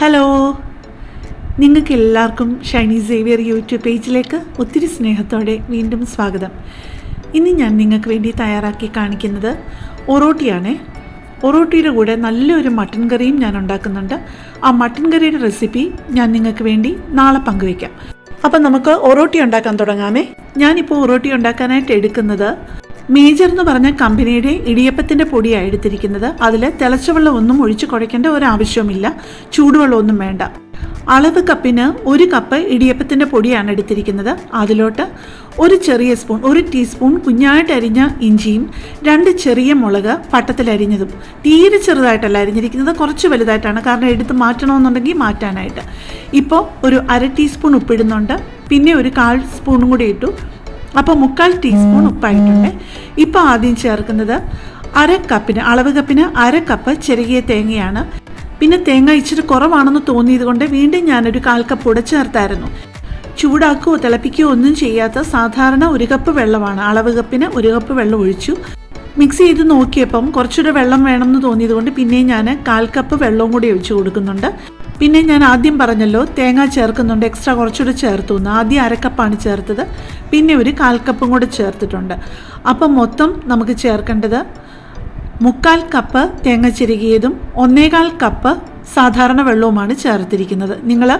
Hello നിങ്ങൾക്ക് എല്ലാവർക്കും Shiny Xavier YouTube പേജിലേക്ക് ഒത്തിരി സ്നേഹത്തോടെ വീണ്ടും സ്വാഗതം. ഇന്ന് ഞാൻ നിങ്ങൾക്ക് വേണ്ടി തയ്യാറാക്കി കാണിക്കുന്നത് ഒറോട്ടിയാണേ. ഒറോട്ടിയുടെ കൂടെ നല്ലൊരു മട്ടൻ കറിയും ഞാൻ ഉണ്ടാക്കുന്നുണ്ട്. ആ മട്ടൻ കറിയുടെ റെസിപ്പി ഞാൻ നിങ്ങൾക്ക് വേണ്ടി നാളെ പങ്കുവയ്ക്കാം. അപ്പം നമുക്ക് ഒറോട്ടി ഉണ്ടാക്കാൻ തുടങ്ങാമേ. ഞാനിപ്പോൾ ഒറോട്ടി ഉണ്ടാക്കാനായിട്ട് എടുക്കുന്നത് മേജർ എന്ന് പറഞ്ഞ കമ്പനിയുടെ ഇടിയപ്പത്തിന്റെ പൊടിയാണ് എടുത്തിരിക്കുന്നത്. അതിൽ തിളച്ച വെള്ളം ഒന്നും ഒഴിച്ച് കുഴയ്ക്കേണ്ട ഒരാവശ്യവുമില്ല. ചൂടുവെള്ളമൊന്നും വേണ്ട. അളവ് കപ്പിന് ഒരു കപ്പ് ഇടിയപ്പത്തിന്റെ പൊടിയാണ് എടുത്തിരിക്കുന്നത്. അതിലോട്ട് ഒരു ചെറിയ സ്പൂൺ ഒരു ടീസ്പൂൺ കുഞ്ഞായിട്ട് അരിഞ്ഞ ഇഞ്ചിയും രണ്ട് ചെറിയ മുളക് പട്ടത്തിൽ അരിഞ്ഞതും. തീരെ ചെറുതായിട്ടല്ല അരിഞ്ഞിരിക്കുന്നത് കുറച്ച് വലുതായിട്ടാണ്. കാരണം എടുത്ത് മാറ്റണമെന്നുണ്ടെങ്കിൽ മാറ്റാനായിട്ട്. ഇപ്പോൾ ഒരു അര ടീസ്പൂൺ ഉപ്പിടുന്നുണ്ട്. പിന്നെ ഒരു കാൽ സ്പൂണും കൂടി ഇട്ടു. അപ്പോൾ മുക്കാൽ ടീസ്പൂൺ ഉപ്പായിട്ടുണ്ട്. ഇപ്പോൾ ആദ്യം ചേർക്കുന്നത് അര കപ്പിന് അളവ് കപ്പിന് അര കപ്പ് ചെറുകിയ തേങ്ങയാണ്. പിന്നെ തേങ്ങ ഇച്ചിരി കുറവാണെന്ന് തോന്നിയത് കൊണ്ട് വീണ്ടും ഞാനൊരു കാൽ കപ്പ് കൂടെ ചേർത്തായിരുന്നു. ചൂടാക്കുകയോ തിളപ്പിക്കുകയോ ഒന്നും ചെയ്യാത്ത സാധാരണ ഒരു കപ്പ് വെള്ളമാണ്. അളവ് കപ്പിന് ഒരു കപ്പ് വെള്ളം ഒഴിച്ചു. മിക്സ് ചെയ്ത് നോക്കിയപ്പം കുറച്ചുകൂടെ വെള്ളം വേണമെന്ന് തോന്നിയത് കൊണ്ട് പിന്നെയും ഞാൻ കാൽ കപ്പ് വെള്ളവും കൂടി ഒഴിച്ചു കൊടുക്കുന്നുണ്ട്. പിന്നെ ഞാൻ ആദ്യം പറഞ്ഞല്ലോ തേങ്ങ ചേർക്കുന്നുണ്ട് എക്സ്ട്രാ കുറച്ചുകൂടെ ചേർത്തു. എന്ന് ആദ്യം അരക്കപ്പാണ് ചേർത്തത്. പിന്നെ ഒരു കാൽ കപ്പും കൂടെ ചേർത്തിട്ടുണ്ട്. അപ്പം മൊത്തം നമുക്ക് ചേർക്കേണ്ടത് മുക്കാൽ കപ്പ് തേങ്ങ ചിരുകിയതും ഒന്നേകാൽ കപ്പ് സാധാരണ വെള്ളവുമാണ് ചേർത്തിരിക്കുന്നത്. നിങ്ങൾ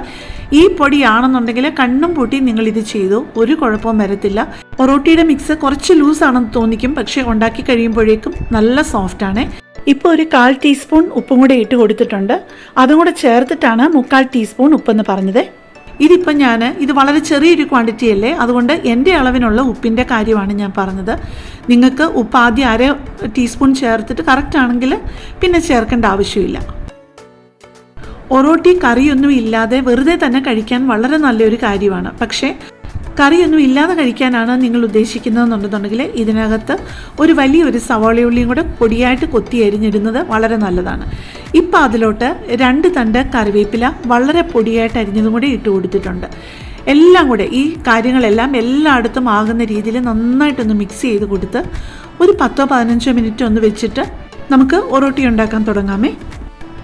ഈ പൊടിയാണെന്നുണ്ടെങ്കിൽ കണ്ണും പൂട്ടി നിങ്ങൾ ഇത് ചെയ്തു. ഒരു കുഴപ്പവും വരത്തില്ല. പൊറോട്ടിയുടെ മിക്സ് കുറച്ച് ലൂസാണെന്ന് തോന്നിക്കും. പക്ഷേ ഉണ്ടാക്കി കഴിയുമ്പോഴേക്കും നല്ല സോഫ്റ്റാണ് ഇപ്പോൾ ഒരു കാൽ ടീസ്പൂൺ ഉപ്പും കൂടെ ഇട്ട് കൊടുത്തിട്ടുണ്ട്. അതും കൂടെ ചേർത്തിട്ടാണ് മുക്കാൽ ടീസ്പൂൺ ഉപ്പെന്ന് പറഞ്ഞത്. ഇതിപ്പം ഞാൻ ഇത് വളരെ ചെറിയൊരു ക്വാണ്ടിറ്റി അല്ലേ? അതുകൊണ്ട് എന്റെ അളവിനുള്ള ഉപ്പിന്റെ കാര്യമാണ് ഞാൻ പറഞ്ഞത്. നിങ്ങൾക്ക് ഉപ്പ് ആദ്യം അര ടീസ്പൂൺ ചേർത്തിട്ട് കറക്റ്റ് ആണെങ്കിൽ പിന്നെ ചേർക്കേണ്ട ആവശ്യമില്ല. ഒറോട്ടി കറിയൊന്നും ഇല്ലാതെ വെറുതെ തന്നെ കഴിക്കാൻ വളരെ നല്ലൊരു കാര്യമാണ്. പക്ഷേ കറിയൊന്നും ഇല്ലാതെ കഴിക്കാനാണ് നിങ്ങൾ ഉദ്ദേശിക്കുന്നതെന്നുണ്ടെന്നുണ്ടെങ്കിൽ ഇതിനകത്ത് ഒരു വലിയൊരു സവാളയുള്ളിയും കൂടെ പൊടിയായിട്ട് കൊത്തി അരിഞ്ഞിടുന്നത് വളരെ നല്ലതാണ്. ഇപ്പം അതിലോട്ട് രണ്ട് തണ്ട് കറിവേപ്പില വളരെ പൊടിയായിട്ട് അരിഞ്ഞതും കൂടെ ഇട്ട് കൊടുത്തിട്ടുണ്ട്. എല്ലാം കൂടെ ഈ കാര്യങ്ങളെല്ലാം എല്ലായിടത്തും ആകുന്ന രീതിയിൽ നന്നായിട്ടൊന്ന് മിക്സ് ചെയ്ത് കൊടുത്ത് ഒരു പത്തോ പതിനഞ്ചോ മിനിറ്റ് ഒന്ന് വെച്ചിട്ട് നമുക്ക് ഒറോട്ടി ഉണ്ടാക്കാൻ തുടങ്ങാമേ.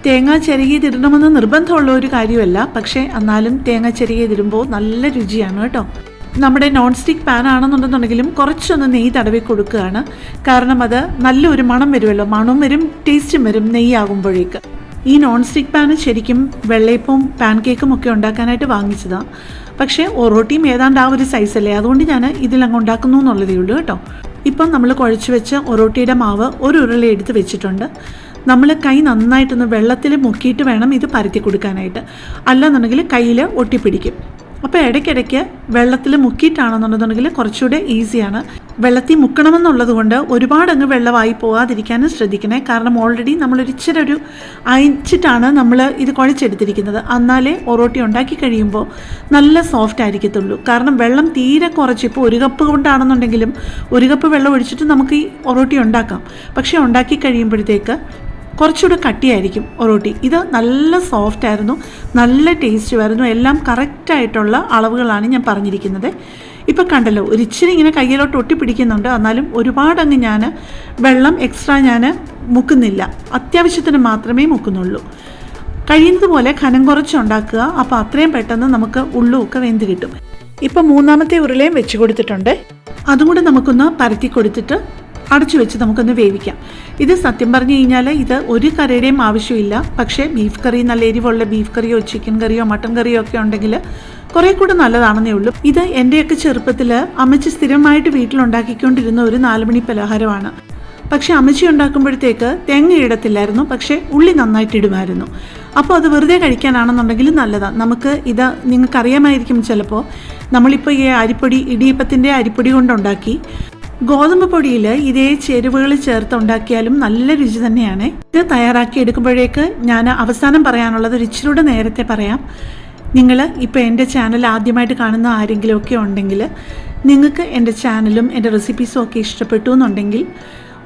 തേങ്ങ ചെറുകിയതിടണമെന്ന് നിർബന്ധമുള്ള ഒരു കാര്യമല്ല പക്ഷേ എന്നാലും തേങ്ങ ചെറുകിയതിടുമ്പോൾ നല്ല രുചിയാണ് കേട്ടോ. നമ്മുടെ നോൺ സ്റ്റിക്ക് പാൻ ആണെന്നുണ്ടെന്നുണ്ടെങ്കിലും കുറച്ചൊന്ന് നെയ്യ് തടവി കൊടുക്കുകയാണ്. കാരണം അത് നല്ലൊരു മണം വരുമല്ലോ. മണം വരും ടേസ്റ്റും വരും നെയ്യാകുമ്പോഴേക്ക്. ഈ നോൺ സ്റ്റിക്ക് പാന് ശരിക്കും വെള്ളയപ്പവും പാൻ കേക്കും ഒക്കെ ഉണ്ടാക്കാനായിട്ട് വാങ്ങിച്ചതാണ് പക്ഷേ ഒറോട്ടിയും ഏതാണ്ട് ആ ഒരു സൈസല്ലേ അതുകൊണ്ട് ഞാൻ ഇതിലങ്ങ് ഉണ്ടാക്കുന്നു എന്നുള്ളതേ ഉള്ളൂ കേട്ടോ. ഇപ്പം നമ്മൾ കുഴച്ച് വെച്ച ഒറോട്ടിയുടെ മാവ് ഒരു ഉരുളി എടുത്ത് വെച്ചിട്ടുണ്ട്. നമ്മൾ കൈ നന്നായിട്ടൊന്ന് വെള്ളത്തിൽ മുക്കിയിട്ട് വേണം ഇത് പരത്തി കൊടുക്കാനായിട്ട്. അല്ലെന്നുണ്ടെങ്കിൽ കയ്യിൽ ഒട്ടിപ്പിടിക്കും. അപ്പോൾ ഇടയ്ക്കിടയ്ക്ക് വെള്ളത്തിൽ മുക്കിയിട്ടാണെന്നുണ്ടെന്നുണ്ടെങ്കിൽ കുറച്ചുകൂടെ ഈസിയാണ്. വെള്ളത്തിൽ മുക്കണമെന്നുള്ളത് കൊണ്ട് ഒരുപാട് അങ്ങ് വെള്ളമായി പോകാതിരിക്കാനും ശ്രദ്ധിക്കണേ. കാരണം ഓൾറെഡി നമ്മൾ ഇച്ചിരി ഒരു അയച്ചിട്ടാണ് നമ്മൾ ഇത് കുഴച്ചെടുത്തിരിക്കുന്നത്. എന്നാലേ ഒറോട്ടി ഉണ്ടാക്കി കഴിയുമ്പോൾ നല്ല സോഫ്റ്റ് ആയിരിക്കത്തുള്ളൂ. കാരണം വെള്ളം തീരെ കുറച്ച് ഇപ്പോൾ ഒരു കപ്പ് കൊണ്ടാണെന്നുണ്ടെങ്കിലും ഒരു കപ്പ് വെള്ളം ഒഴിച്ചിട്ട് നമുക്ക് ഈ ഒറോട്ടി ഉണ്ടാക്കാം. പക്ഷേ ഉണ്ടാക്കി കഴിയുമ്പോഴത്തേക്ക് കുറച്ചുകൂടെ കട്ടിയായിരിക്കും ഒറോട്ടി ഇത് നല്ല സോഫ്റ്റ് ആയിരുന്നു നല്ല ടേസ്റ്റ് ആയിരുന്നു എല്ലാം കറക്റ്റായിട്ടുള്ള അളവുകളാണ് ഞാൻ പറഞ്ഞിരിക്കുന്നത്. ഇപ്പോൾ കണ്ടല്ലോ ഒരു ഇച്ചിരി ഇങ്ങനെ കയ്യിലോട്ട് ഒട്ടിപ്പിടിക്കുന്നുണ്ട് എന്നാലും ഒരുപാടങ്ങ് ഞാൻ വെള്ളം എക്സ്ട്രാ ഞാൻ മുക്കുന്നില്ല. അത്യാവശ്യത്തിന് മാത്രമേ മുക്കുന്നുള്ളൂ. കഴിയുന്നത് പോലെ ഖനം കുറച്ചുണ്ടാക്കുക അപ്പോൾ അത്രയും പെട്ടെന്ന് നമുക്ക് ഉള്ളുമൊക്കെ വെന്ത് കിട്ടും. ഇപ്പം മൂന്നാമത്തെ ഉരുളയും വെച്ച് കൊടുത്തിട്ടുണ്ട്. അതും കൂടെ നമുക്കൊന്ന് പരത്തി കൊടുത്തിട്ട് അടച്ചു വെച്ച് നമുക്കൊന്ന് വേവിക്കാം. ഇത് സത്യം പറഞ്ഞു കഴിഞ്ഞാൽ ഇത് ഒരു കറിയുടെയും ആവശ്യമില്ല. പക്ഷേ ബീഫ് കറി നല്ല എരിവുള്ള ബീഫ് കറിയോ ചിക്കൻ കറിയോ മട്ടൻ കറിയോ ഒക്കെ ഉണ്ടെങ്കിൽ കുറേ കൂടെ നല്ലതാണെന്നേ ഉള്ളൂ. ഇത് എന്റെയൊക്കെ ചെറുപ്പത്തിൽ അമ്മച്ചി സ്ഥിരമായിട്ട് വീട്ടിലുണ്ടാക്കിക്കൊണ്ടിരുന്ന ഒരു നാലുമണി പലഹാരമാണ്. പക്ഷെ അമ്മച്ചി ഉണ്ടാക്കുമ്പോഴത്തേക്ക് തേങ്ങ ഇടത്തില്ലായിരുന്നു. പക്ഷേ ഉള്ളി നന്നായിട്ട് ഇടുമായിരുന്നു. അപ്പോൾ അത് വെറുതെ കഴിക്കാനാണെന്നുണ്ടെങ്കിൽ നല്ലതാണ് നമുക്ക് ഇത് നിങ്ങൾക്കറിയാമായിരിക്കും ചിലപ്പോൾ നമ്മളിപ്പോൾ ഈ അരിപ്പൊടി ഇടിയപ്പത്തിന്റെ അരിപ്പൊടി കൊണ്ടുണ്ടാക്കി ഗോതമ്പ് പൊടിയിൽ ഇതേ ചേരുവകൾ ചേർത്ത് ഉണ്ടാക്കിയാലും നല്ല രുചി തന്നെയാണ്. ഇത് തയ്യാറാക്കി എടുക്കുമ്പോഴേക്ക് ഞാൻ അവസാനം പറയാനുള്ളത് ഒരു നേരത്തെ പറയാം. നിങ്ങൾ ഇപ്പോൾ എന്റെ ചാനൽ ആദ്യമായിട്ട് കാണുന്ന ആരെങ്കിലുമൊക്കെ ഉണ്ടെങ്കിൽ നിങ്ങൾക്ക് എന്റെ ചാനലും എന്റെ റെസിപ്പീസും ഒക്കെ ഇഷ്ടപ്പെട്ടു എന്നുണ്ടെങ്കിൽ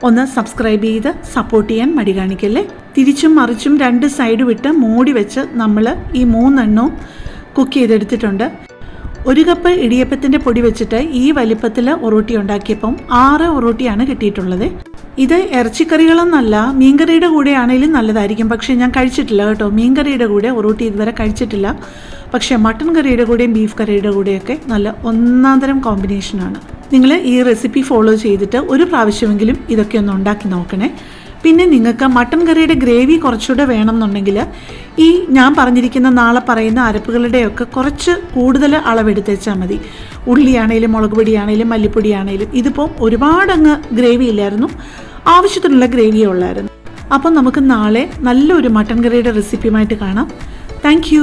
ഒന്ന് സബ്സ്ക്രൈബ് ചെയ്ത് സപ്പോർട്ട് ചെയ്യാൻ മടി കാണിക്കല്ലേ? തിരിച്ചും മറിച്ചും രണ്ട് സൈഡ് വിട്ട് മൂടി വെച്ച് നമ്മൾ ഈ മൂന്നെണ്ണവും കുക്ക് ചെയ്തെടുത്തിട്ടുണ്ട്. ഒരു കപ്പ് ഇടിയപ്പത്തിന്റെ പൊടി വെച്ചിട്ട് ഈ വലിപ്പത്തിൽ ഒറോട്ടി ഉണ്ടാക്കിയപ്പം ആറ് ഒറോട്ടിയാണ് കിട്ടിയിട്ടുള്ളത്. ഇത് ഇറച്ചിക്കറികളെന്നല്ല മീൻകറിയുടെ കൂടെ ആണെങ്കിലും നല്ലതായിരിക്കും. പക്ഷേ ഞാൻ കഴിച്ചിട്ടില്ല കേട്ടോ. മീൻകറിയുടെ കൂടെ ഒറോട്ടി ഇതുവരെ കഴിച്ചിട്ടില്ല. പക്ഷേ മട്ടൺ കറിയുടെ കൂടെയും ബീഫ് കറിയുടെ കൂടെയൊക്കെ നല്ല ഒന്നാന്തരം കോമ്പിനേഷനാണ്. നിങ്ങൾ ഈ റെസിപ്പി ഫോളോ ചെയ്തിട്ട് ഒരു പ്രാവശ്യമെങ്കിലും ഇതൊക്കെ ഒന്ന് ഉണ്ടാക്കി നോക്കണേ. പിന്നെ നിങ്ങൾക്ക് മട്ടൻ കറിയുടെ ഗ്രേവി കുറച്ചുകൂടെ വേണമെന്നുണ്ടെങ്കിൽ ഈ ഞാൻ പറഞ്ഞിരിക്കുന്ന നാളെ പറയുന്ന അരപ്പുകളുടെയൊക്കെ കുറച്ച് കൂടുതൽ അളവെടുത്തേച്ചാൽ മതി. ഉള്ളിയാണേലും മുളക് പൊടിയാണേലും മല്ലിപ്പൊടിയാണേലും ഇതിപ്പോൾ ഒരുപാടങ്ങ് ഗ്രേവി ഇല്ലായിരുന്നു. ആവശ്യത്തിനുള്ള ഗ്രേവിയേ ഉള്ളായിരുന്നു. അപ്പം നമുക്ക് നാളെ നല്ലൊരു മട്ടൻ കറിയുടെ റെസിപ്പിയുമായിട്ട് കാണാം. താങ്ക്